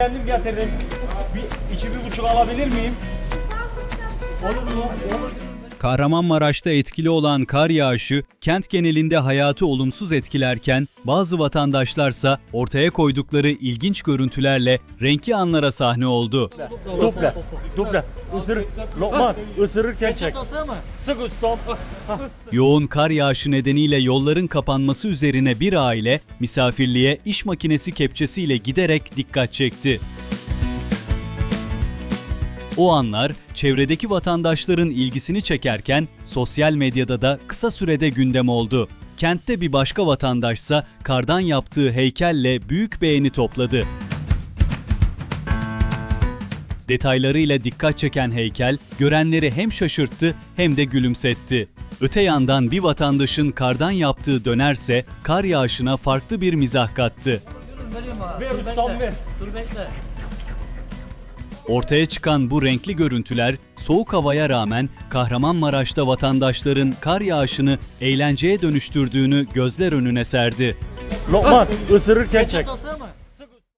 Kendim getirdim. Bir, iki bir buçuk alabilir miyim? Olur mu? Olur. Kahramanmaraş'ta etkili olan kar yağışı kent genelinde hayatı olumsuz etkilerken bazı vatandaşlarsa ortaya koydukları ilginç görüntülerle renkli anlara sahne oldu. Duple. Duple. Isır. Lokman. ısırırken çek. Sık ustam. Yoğun kar yağışı nedeniyle yolların kapanması üzerine bir aile misafirliğe iş makinesi kepçesiyle giderek dikkat çekti. O anlar çevredeki vatandaşların ilgisini çekerken sosyal medyada da kısa sürede gündem oldu. Kentte bir başka vatandaşsa kardan yaptığı heykelle büyük beğeni topladı. Detaylarıyla dikkat çeken heykel görenleri hem şaşırttı hem de gülümsetti. Öte yandan bir vatandaşın kardan yaptığı dönerse kar yağışına farklı bir mizah kattı. Ver ustam ver. Dur bekle. Ortaya çıkan bu renkli görüntüler soğuk havaya rağmen Kahramanmaraş'ta vatandaşların kar yağışını eğlenceye dönüştürdüğünü gözler önüne serdi. Lokman. ısırırken çek.